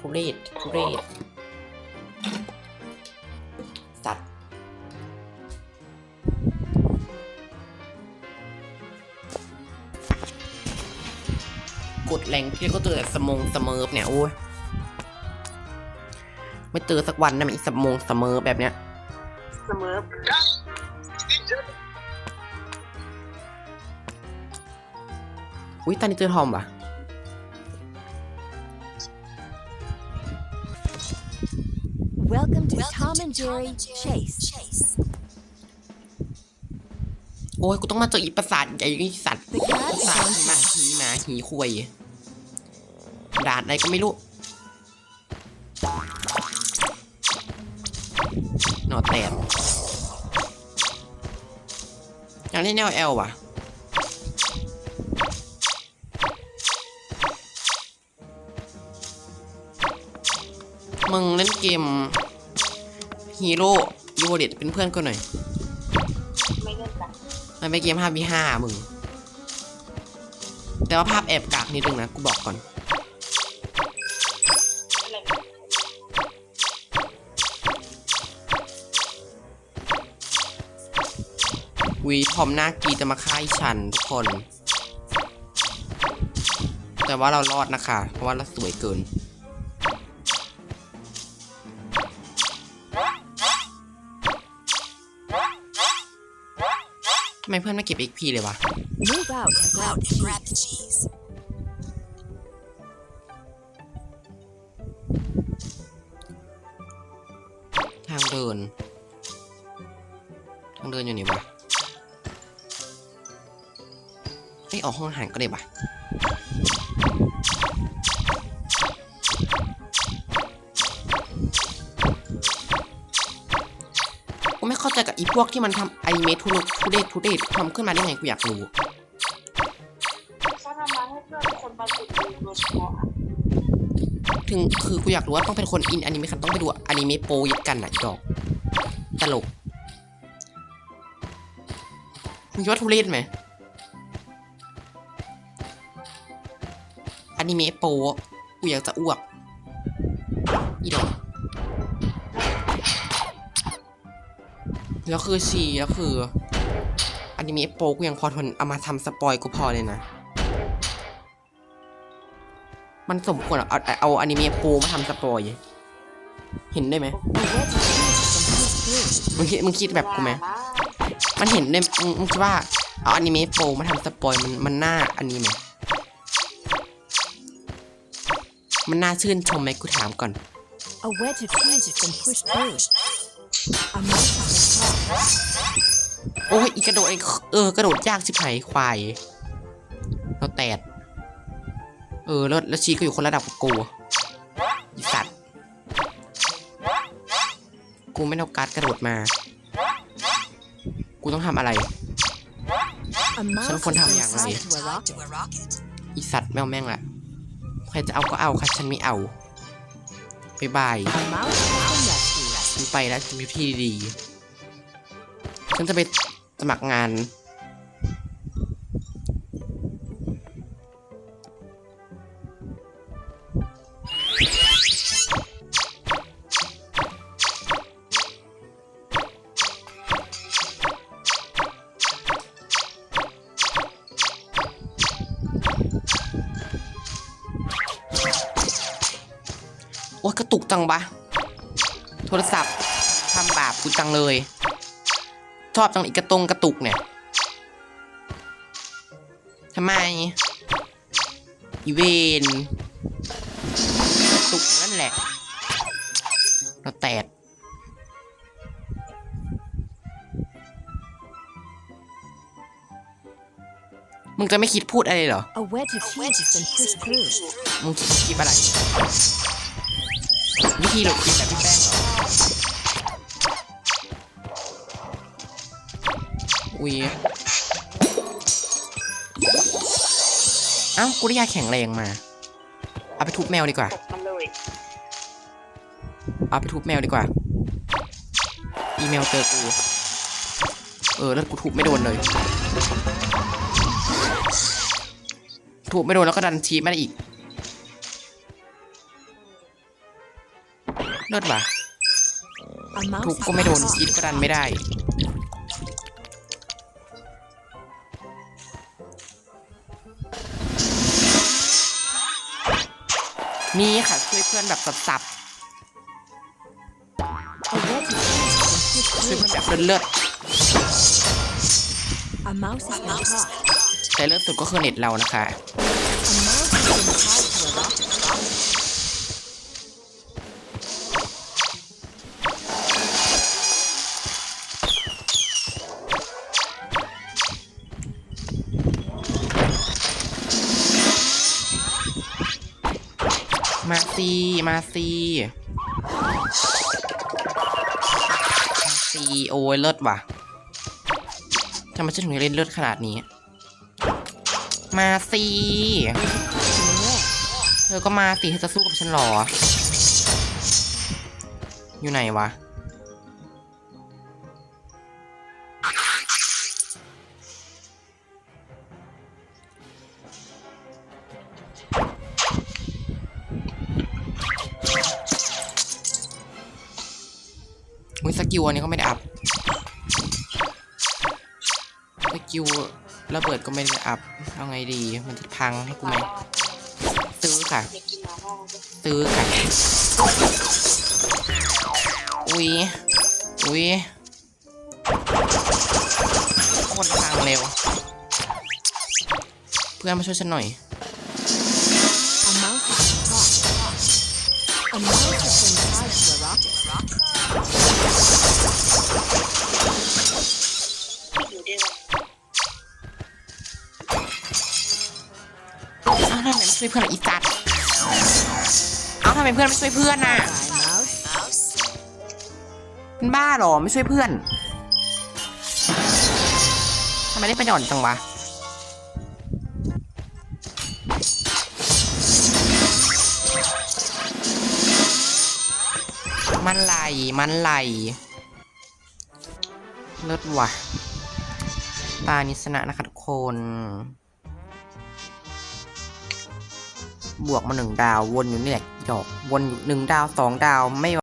ทุเรศทุเรศสัตว์กดแรงพี่ก็เจอแต่สมงสเมิร์ฟเนี่ยโอ้ยไม่เจอสักวันนะมันอีสมงสเมิร์ฟแบบเนี้ยเสมออุ้ยตอนนี้เจอทอมว่ะ Welcome to Tom and Jerry Chase. โอ้ยกูต้องมาเจออีประสาทใหญ่ไอ้สัตว์ The cat ประ is สาท on หีหมา fire. หีหมาหีคุยดาดอะไรก็ไม่รู้หนอแตกอยากเล่นแนวเอลว่ะมึงเล่นเกม ฮีโร่ยูเดตเป็นเพื่อนกันหน่อยไม่เล่นกันมันเป็นเกม 5v5 มึง แต่ว่าภาพแอบกากนิดนึงนะ กูบอกก่อน อะไรวีทอมหน้ากีจะมาฆ่าไอ้ฉันทุกคน แต่ว่าเรารอดนะคะ เพราะว่าเราสวยเกิน ทำไมเพื่อนไม่เก็บ XP เลยวะ Move out and grab the cheese. ทางเดิน ทางเดินอยู่ไหนวะไม่ออกห้องอาหารก็ได้วะ ใจกับอีพวกที่มันทำไอเมทุลุทุเดททุเดททำขึ้นมาได้ไงกูอยากรู้เขาทำมาให้เพื่อนคนบางกลุ่มโดยเฉพาะอะถึงคือกูอยากรู้ว่าต้องเป็นคนอินอนิเมะคันต้องไปดูอนิเมะโปยัดกันอะอีดอกตลกมึงคิดว่าทุเรศไหมอนิเมะโปกูอยากจะอ้วกอีดอก แล้วคือชีแล้วคืออนิเมะโปกูยังพอทนเอามาทำสปอยกูพอเลยนะ มันสมควรเอาเอาเอาอนิเมะโปรมาทำสปอยเห็นได้ไหมมึงคิดมึงคิดแบบกูไหมมันเห็นได้มึงคิดว่าเอาอนิเมะโปรมาทำสปอยมันมันน่าอันนี้ไหมมันน่าชื่นชมไหมกูถามก่อน โอ้ยอีกระโดดไอ้เออกระโดดยากชิบหายควายเราแตดเออแล้วแล้วชีก็อยู่คนระดับกับกูอีสัตว์กูไม่เอาการ์ดกระโดดมา กูต้องทำอะไร A mouse Saan has คนทำ been อย่างไร tied to a rocket. อีสัตว์แมวแม่งละใครจะเอาก็เอาค่ะฉันไม่เอาบายบาย A mouse has been rescued. ฉันไปแล้วจะมีที่ดีๆ ฉันจะไปสมัครงาน โอ้ยกระตุกจังปะโทรศัพท์ทำบาปกูจังเลย ชอบจังอีกกระตรงกระตุกเนี่ยทำไมอีเวนกระตุกนั่นแหละ เราแตกมึงจะไม่คิดพูดอะไรเหรอ A wedge of cheese has been pushed through. มึงคิดคิดอะไร วิธีหลบกินแบบพี่แป้งเหรอ อุ้ยเอ้ากูได้ยาแข็งแรงมา เอาไปทุบแมวดีกว่าตกมันเลยเอาไปทุบแมวดีกว่า อีเมลเจอกู เออแล้วกูทุบไม่โดนเลย ทุบไม่โดนแล้วก็ดันชีมาได้อีก เลิศว่ะ A mouse ทุก has ก็ไม่โดน been caught. ชีก็ดันไม่ได้ นี่ค่ะช่วยเพื่อนแบบสับ A red mouse has ๆ been ช่วย pushed เพื่อน through. แบบเลิศ A mouse has been caught. ๆแต่เลิศสุดก็คือเน็ตเรานะคะ มาซีมาซีมาซีโอ้ยเลิศว่ะทำไมฉันถึงเล่นเลิศขนาดนี้ มาซีเธอก็มาสิเธอจะสู้กับฉันหรอ อยู่ไหนวะ กิลอันนี้ก็ไม่ได้อัพสกิลระเบิดก็ไม่ได้อัพเอาไงดี มันจะพังให้กูไหมซื้อค่ะ ซื้อค่ะ อุ๊ยอุ๊ยคนทางเร็ว เพื่อนมาช่วยฉันหน่อย A mouse has ช่วยเพื่อนอีสัตว์เอ้าทำไมเพื่อนไม่ช่วยเพื่อนน่ะเป็นบ้าหรอไม่ช่วยเพื่อนทำไมได้ประโยชน์จังวะมันไหล มันไหลเลิศว่ะ ตานิสนะนะคะทุกคน บวกมาหนึ่งดาววนอยู่นี่แหละจอกวนอยู่หนึ่งดาวสองดาวไม่